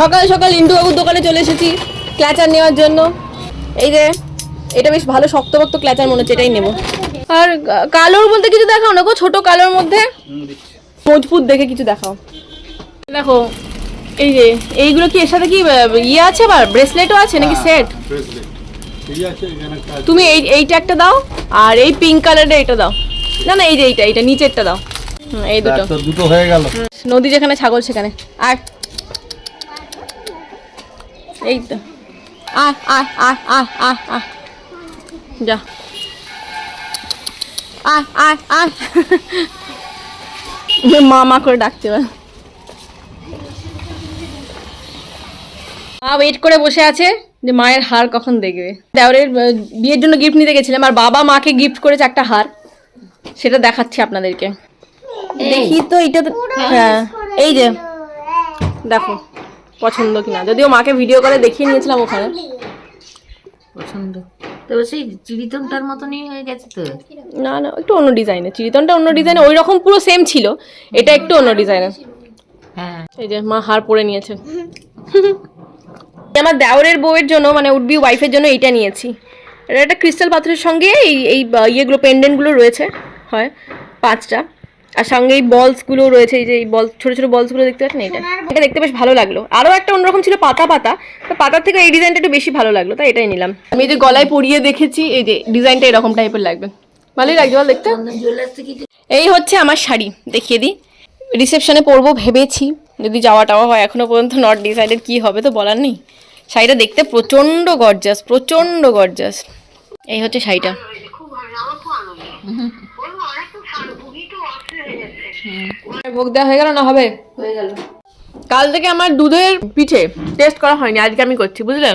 সকাল সকাল ইন্টু বাবুর দোকানে চলে এসেছি ক্ল্যাচার নেওয়ার জন্য। এই যে এটা বেশ ভালো শক্তপোক্ত ক্ল্যাচার মনে হচ্ছে এটাই নেব। আর কালোর মধ্যে কিছু দেখাও না গো ছোট কালোর মধ্যে? মজবুত দেখে কিছু দেখাও। দেখো এই যে এইগুলো কি এর সাথে কি ইয়ে আছে আবার? ব্রেসলেটও আছে নাকি সেট? একটা আছে। তুমি এই এইটা একটা দাও আর এই পিঙ্ক কালারের এটা দাও। না না এই যে এইটা এইটা নিচেরটা দাও। এই দুটো। দুটো হয়ে গেল। নদী যেখানে ছাগল সেখানে। আর এই তো। আয় আয় আয় আয় আয় আয়। যা। আয় আয় আয়। মা মা করে ডাকতে পারে মা ওয়েট করে বসে আছে যে মায়ের হার কখন দেখবে। দেওরের আহ, বিয়ের জন্য গিফট নিতে গেছিলাম আর বাবা মাকে গিফট করেছে একটা হার। সেটা দেখাচ্ছি আপনাদেরকে। দেখি তো এটা তো হ্যাঁ। এই যে। দেখো। পছন্দ কিনা। যদিও মাকে ভিডিও করে দেখিয়ে নিয়েছিলাম ওখানে। পছন্দ। তো সেই চিড়িতনটার মতনই হয়ে গেছে তো? না না একটু অন্য ডিজাইনের চিরিতনটা অন্য ডিজাইনে ওই রকম পুরো সেম ছিল। এটা একটু অন্য ডিজাইনের হ্যাঁ। এই যে মা হার পরে নিয়েছে। আমার দেওরের বউয়ের জন্য মানে উডবি ওয়াইফের জন্য এইটা নিয়েছি। এটা একটা ক্রিস্টাল পাথরের সঙ্গে এই এই ইয়েগুলো পেন্ডেন্টগুলো রয়েছে হয় পাঁচটা। আর সঙ্গে এই বলসগুলো রয়েছে এই যে এই বল ছোটো ছোটো বলসগুলো দেখতে পাচ্ছেন? এটা এটা দেখতে বেশ ভালো লাগল। আরও একটা অন্যরকম ছিল পাতা পাতা। তো পাতার থেকে এই ডিজাইনটা একটু বেশি ভালো লাগল তাই এটাই নিলাম। আমি যে গলায় পরিয়ে দেখেছি এই যে ডিজাইনটা এরকম টাইপের লাগবে। ভালোই লাগবে বল দেখতে? এই হচ্ছে আমার শাড়ি দেখিয়ে দিই। রিসেপশনে পরবো ভেবেছি যদি যাওয়া টাওয়া হয় এখনও পর্যন্ত নট ডিসাইডেড কি হবে তো বলার নেই। শাড়িটা দেখতে প্রচণ্ড গর্জাস প্রচণ্ড গর্জাস এই হচ্ছে শাড়িটা। ভোগ দেওয়া হয়ে গেল না হবে? হয়ে গেল। কাল থেকে আমার দুধের পিঠে টেস্ট করা হয়নি আজকে আমি করছি বুঝলে?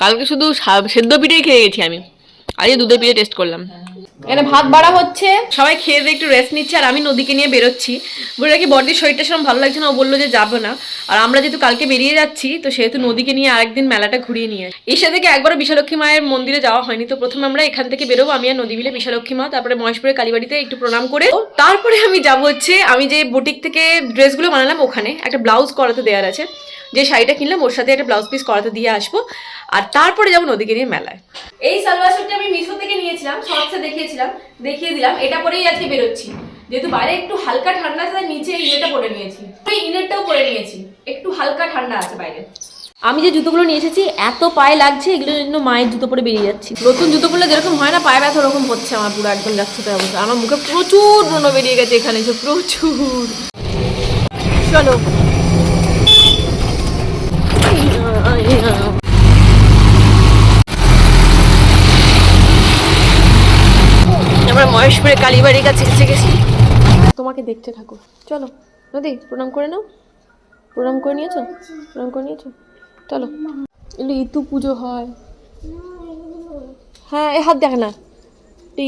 কালকে শুধু সেদ্ধ পিঠেই খেয়ে গেছি আমি। আজকে দুধের পিঠে টেস্ট করলাম। এখানে ভাত বাড়া হচ্ছে। সবাই খেয়ে দিয়ে একটু রেস্ট নিচ্ছে আর আমি নদীকে নিয়ে বেরোচ্ছি। বলে কি বড়দির শরীরটা সেরকম ভালো লাগছে না ও বলল যে যাব না। আর আমরা যেহেতু কালকে বেরিয়ে যাচ্ছি তো সেহেতু নদীকে নিয়ে আরেকদিন মেলাটা ঘুরিয়ে নিয়ে আসি। এসে থেকে একবারও বিশালক্ষী মায়ের মন্দিরে যাওয়া হয়নি তো প্রথমে আমরা এখান থেকে বেরোবো আমি আর নদী মিলে বিশালক্ষী মা তারপরে মহেশপুরের কালীবাড়িতে একটু প্রণাম করে। তারপরে আমি যাব হচ্ছে আমি যে বুটিক থেকে ড্রেসগুলো বানালাম ওখানে একটা ব্লাউজ করাতে দেওয়ার আছে। যে শাড়িটা কিনলাম ওর সাথে একটা ব্লাউজ পিস করাতে দিয়ে আসব। আর তারপরে যাব নদীকে নিয়ে মেলায়। এই সালোয়ার আমি মিশো থেকে নিয়েছিলাম, শর্টসে দেখিয়েছিলাম, দেখিয়ে দিলাম, এটা পরেই আজকে বেরোচ্ছি। যেহেতু বাইরে একটু হালকা ঠান্ডা আছে নিচে ইয়েটা পরে নিয়েছি। এই ইনারটাও পরে নিয়েছি, একটু হালকা ঠান্ডা আছে বাইরে। আমি যে জুতোগুলো নিয়ে এসেছি, এত পায়ে লাগছে এগুলোর জন্য মায়ের জুতো পরে বেরিয়ে যাচ্ছি। নতুন জুতো জুতোগুলো যেরকম হয় না, পায়ে ব্যথা ওরকম হচ্ছে, আমার পুরো একদম যাচ্ছে তো অবস্থা। আমার মুখে প্রচুর ব্রণ বেরিয়ে গেছে এখানে এসে প্রচুর। চলো আমরা মহেশপুরে কালীবাড়ির কাছে এসে গেছি। তোমাকে দেখতে থাকো। চলো নদী প্রণাম করে নাও। প্রণাম করে নিয়েছো? প্রণাম করে নিয়েছো? চলো। এগুলো ইতু পুজো হয়। হ্যাঁ এ হাত দেখ না।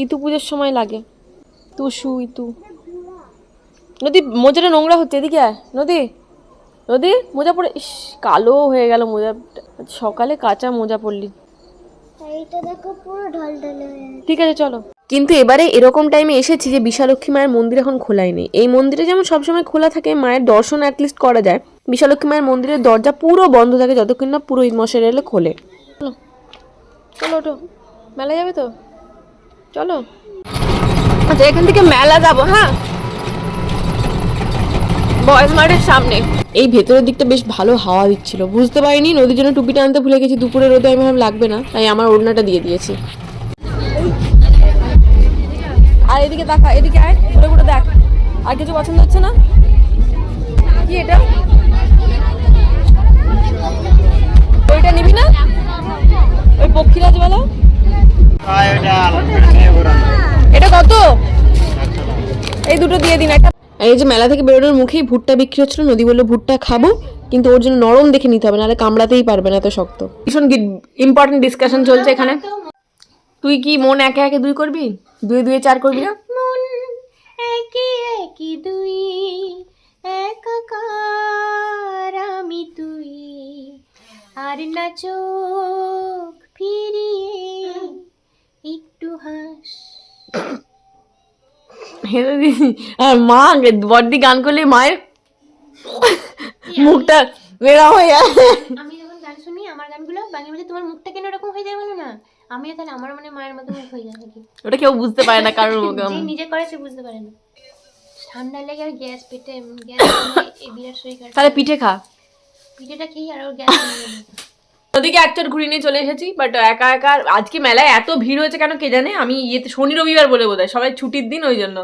ইতু পুজোর সময় লাগে। তুসু ইতু। নদী মোজাটা নোংরা হচ্ছে এদিকে আয়। নদী নদী মোজা পরে ইস কালো হয়ে গেল মোজা। সকালে কাঁচা মোজা পরলি। এইটা দেখো পুরো ঢলঢলে আছে। ঠিক আছে চলো। কিন্তু এবারে এরকম টাইমে এসেছি যে বিশালক্ষী মায়ের মন্দির এখন খোলাই নেই। এই মন্দিরে যেমন সবসময় খোলা থাকে মায়ের দর্শন অ্যাটলিস্ট করা যায়। বিশালক্ষী মায়ের মন্দিরের দরজা পুরো বন্ধ থাকে যতক্ষণ না পুরো পুরোহিত মশাই এলে খোলে। চলো। চলো ওঠো। মেলা যাবে তো? চলো। আচ্ছা এখান থেকে মেলা যাব হ্যাঁ? বয়েজ মার্টের সামনে। এই ভেতরের দিকটা বেশ ভালো হাওয়া দিচ্ছিল। বুঝতে পারিনি নদীর জন্য টুপিটা আনতে ভুলে গেছি দুপুরে রোদে আমি ভাবলাম লাগবে না তাই আমার ওড়নাটা দিয়ে দিয়েছি। আর এদিকে দেখা এদিকে আয় ঘুরে ঘুরে দেখ। আর কিছু পছন্দ হচ্ছে না? কি এটা? ওইটা নিবি না? ওই পক্ষীরাজ বলো। এটা কত? এই দুটো দিয়ে দিন, একটা। এই যে মেলা থেকে বেরোনোর মুখেই ভুট্টা বিক্রি হচ্ছিল, নদী বলল, ভুট্টা খাব। কিন্তু ওর জন্য নরম দেখে নিতে হবে, নাহলে কামড়াতেই পারবে না, এত শক্ত। ভীষণ ইম্পর্টেন্ট ডিসকাশন চলছে এখানে। তুই কি মন একে একে দুই করবি? দুই দুই চার করবি না? মন একে একে দুই একাকার আমি তুই। আর না চোখ ফিরিয়ে একটু হাস। আর মা বর্দি গান করলে মায়ের মুখটা এরকম হয়ে যায়। আমি যখন গান শুনি আমার গানগুলো বাংলা তোমার মুখটা কেন এরকম হয়ে যায় বলো না? আমিও তাহলে আমার মানে মায়ের মতো মুখ হয়ে যায় নাকি ওটা কেউ বুঝতে পারে না কারণ যে নিজে করে সে বুঝতে পারে না। ঠান্ডা লেগে আর গ্যাস পেটে গ্যাস এই বিরাট শরীর খারাপ তাহলে পিঠে খা। পিঠেটা খেয়ে আর ওর গ্যাস ওদিকে এক চট ঘুরিয়ে নিয়ে চলে এসেছি বাট একা একা আজকে মেলায় এত ভিড় হয়েছে কেন কে জানে? আমি ইয়েতে শনি রবিবার বলে বোধ সবাই ছুটির দিন ওই জন্য।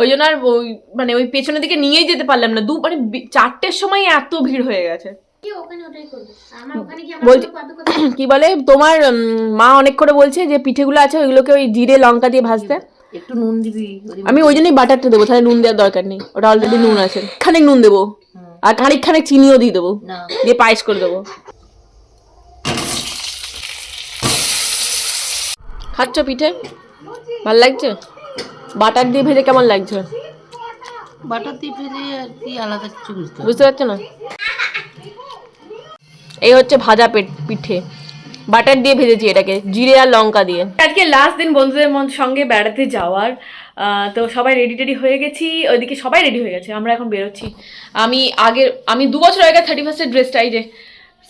ওই জন্য আর ওই মানে ওই পেছনের দিকে নিয়েই যেতে পারলাম না। দু মানে চারটের সময় এত ভিড় হয়ে গেছে। কি ওখানে ওটাই করবে? আমার ওখানে কি বলছি- আমার পাবে কোথায়? কি বলে তোমার মা অনেক করে বলছে যে পিঠেগুলো আছে ওইগুলোকে ওই জিরে লঙ্কা দিয়ে ভাজতে। একটু নুন দিবি আমি ওই জন্যই বাটারটা দেবো তাহলে নুন দেওয়ার দরকার নেই। ওটা অলরেডি নুন আছে। খানিক নুন দেবো। আর খানিক খানিক চিনিও দিয়ে দেবো। দিয়ে পায়েস করে দেবো। খাচ্ছ পিঠে? ভালো লাগছে? বাটার দিয়ে ভেজে কেমন লাগছে? বাটার দিয়ে ফেলে আর কি আলাদা কিছু বুঝতে পারছ না? এই হচ্ছে ভাজা পিঠে। বাটার দিয়ে ভেজেছি এটাকে জিরে আর লঙ্কা দিয়ে। আজকে লাস্ট দিন বন্ধুদের মন- সঙ্গে বেড়াতে যাওয়ার তো সবাই রেডি টেডি হয়ে গেছি ওইদিকে সবাই রেডি হয়ে গেছে আমরা এখন বেরোচ্ছি। আমি আগের আমি দু বছর আগে থার্টি ফার্স্টের ড্রেসটা এই যে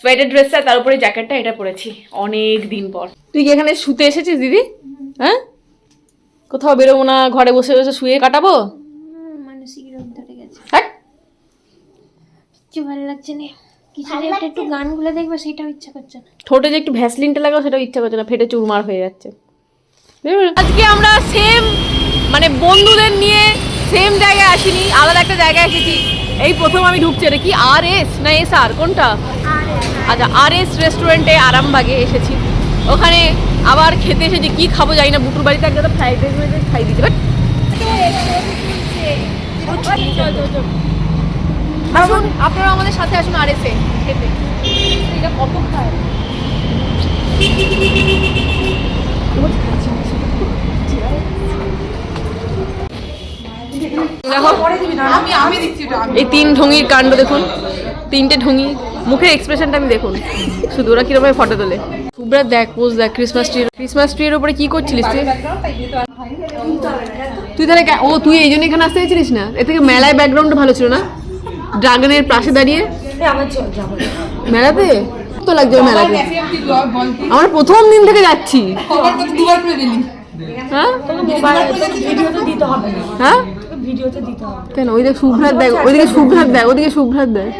সোয়েটার ড্রেসটা তার উপরে জ্যাকেটটা এটা পরেছি অনেক দিন পর। তুই কি এখানে শুতে এসেছিস দিদি? হ্যাঁ? কোথাও বেরোবো না ঘরে বসে বসে শুয়ে কাটাবো? মানসিক রোগ ধরে গেছে। হ্যাঁ? কিছু ভালো লাগছে না। কিছু যে একটু গানগুলো দেখবে সেটাও ইচ্ছা করছে না। ঠোঁটে যে একটু ভ্যাসলিনটা লাগাও সেটাও ইচ্ছা করছে না ফেটে চুরমার হয়ে যাচ্ছে। আজকে আমরা সেম মানে বন্ধুদের নিয়ে সেম জায়গায় আসিনি আলাদা একটা জায়গায় এসেছি। এই প্রথম আমি ঢুকছি এটা কি আর এস না এস আর কোনটা? আচ্ছা আর এস রেস্টুরেন্টে আরামবাগে এসেছি। ওখানে আবার খেতে এসেছি কি খাব জানি না বুটুর বাড়িতে একটা ফ্রাইড রাইস খাই দিতে বাট আসুন আপনারা আমাদের সাথে আসুন আর এসে খেতে। এটা কত খায়? এই তিন ঢঙ্গির কাণ্ড দেখুন তিনটে ঢঙ্গি মুখের এক্সপ্রেশনটা আমি দেখুন। শুধু ওরা কীরকম ফটো তোলে। শুভ্রা দেখ পোজ দেখ ক্রিসমাস ট্রি ক্রিসমাস ট্রির উপরে কি করছিলিস তুই? তুই তাহলে ও তুই এই জন্য এখানে আসতে চাইছিলিস না? এ থেকে মেলায় ব্যাকগ্রাউন্ড ভালো ছিল না? ড্রাগনের পাশে দাঁড়িয়ে? মেলাতে? তো লাগছে মেলাতে। আমার প্রথম দিন থেকে যাচ্ছি। হ্যাঁ? হ্যাঁ? কেন? ওই দেখ শুভ্রাত দেখ ওইদিকে শুভ্রাত দেখ ওদিকে শুভ্রাত দেখ।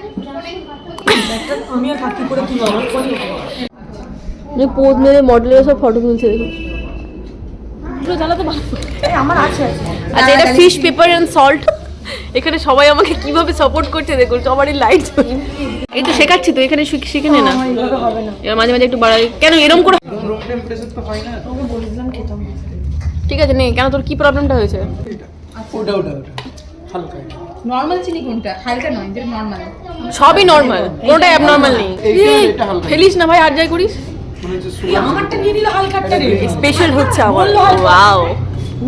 মেরে মডেলের সব ফটো তুলছে দেখুন আচ্ছা এটা ফিশ পেপার অ্যান্ড সল্ট এখানে সবাই আমাকে কীভাবে সাপোর্ট করছে দেখুন সবারই লাইট এই তো শেখাচ্ছি তো এখানে শিখ- শিখে নে না। এবার মাঝে মাঝে একটু বাড়াই। কেন এরকম করে ঠিক আছে নে কেন তোর কি প্রবলেমটা হয়েছে? ওটা ওটা ওটা। হালকা। নর্মাল চিনি কোনটা? হালকা নয় যেটা নর্মাল সবই নর্মাল অ্যাবনর্মাল নেই। এটা হালকা। ফেলিস না ভাই আর যাই করিস। স্পেশাল হচ্ছে আমার। ওয়াও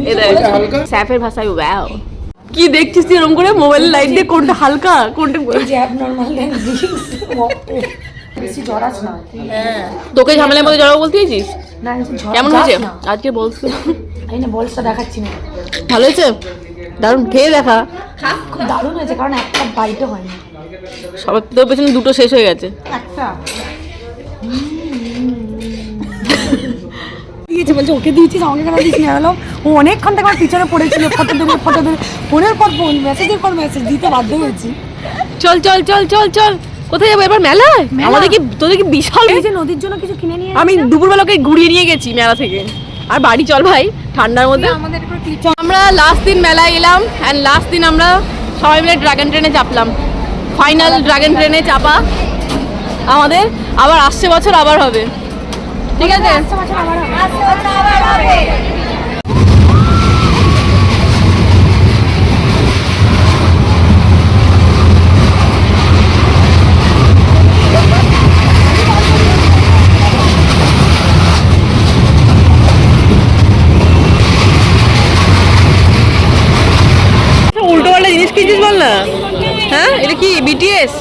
এটা হালকা? স্যাপের ভাষায় ওয়াও কি দেখছিস তুই এরকম করে? মোবাইল লাইট দিয়ে কোনটা হালকা কোনটা তোকে ঝামেলার মধ্যে জড়াবো বলতে চাইছিস? কেমন হয়েছে? আজকে বলছো এই না বলসটা দেখাচ্ছি না। ভালো হয়েছে? দারুণ খেয়ে দেখা। খুব দারুণ হয়েছে কারণ একটা বাইটও হয়নি। সবার তোর পেছনে দুটো শেষ হয়ে গেছে। একটা। দিয়েছে বলছে ওকে দিয়েছিস আমাকে কেন দিস না? হলো ও অনেকক্ষণ থেকে আমার পিছনে পড়েছিল ফটো দেবে ফটো দেবে। ফোনের পর ফোন মেসেজের পর মেসেজ দিতে বাধ্য হয়েছি। চল চল চল চল চল। কোথায় যাব? এবার মেলায়? আমাদের কি তোদের কি বিশাল এই যে নদীর জন্য কিছু কিনে নিয়ে আমি দুপুরবেলাকে ঘুরিয়ে নিয়ে গেছি মেলা থেকে। আর বাড়ি চল ভাই ঠান্ডার মধ্যে। আমরা লাস্ট দিন মেলায় এলাম অ্যান্ড লাস্ট দিন আমরা সবাই মিলে ড্রাগন ট্রেনে চাপলাম। ফাইনাল ড্রাগন ট্রেনে চাপা। আমাদের আবার আসছে বছর আবার হবে। ঠিক আছে? উল্টো পাল্টা জিনিস কিনছিস বল না? হ্যাঁ? এটা কি বিটিএস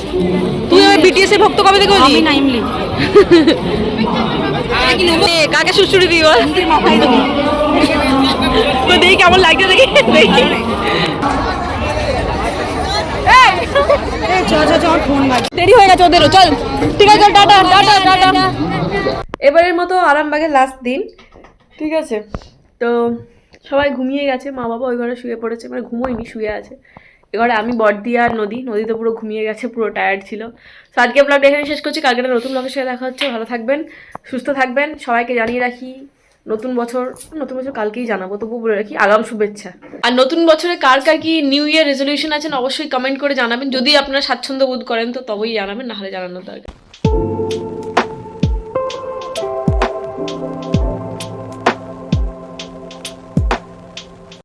তুই আমার বিটিএস এর ভক্ত কবে থেকে হলি? আমি নাইমলি এ, কাকে সুশ্রুতি দিই বল তো দেখি কেমন লাগছে দেখি। দেখি দেরি হয়ে গেছে ওদেরও চল। ঠিক আছে চল টাটা টাটা টাটা। এবারের মতো আরামবাগের লাস্ট দিন ঠিক আছে? তো সবাই ঘুমিয়ে গেছে মা বাবা ওই ঘরে শুয়ে পড়েছে মানে ঘুমোয়নি শুয়ে আছে। এবারে আমি বর্দি আর নদী, নদীতে পুরো ঘুমিয়ে গেছে, পুরো টায়ার্ড ছিল। তো আজকে ব্লগটা এখানে শেষ করছি। কালকে নতুন ব্লগের সাথে দেখা হচ্ছে। ভালো থাকবেন, সুস্থ থাকবেন। সবাইকে জানিয়ে রাখি, নতুন বছর নতুন বছর কালকেই জানাব তবু বলে রাখি, আগাম শুভেচ্ছা। আর নতুন বছরে কার কার কি নিউ ইয়ার রেজলিউশন আছেন অবশ্যই কমেন্ট করে জানাবেন। যদি আপনারা স্বাচ্ছন্দ্য বোধ করেন, তো তবেই জানাবেন, নাহলে জানানোর দরকার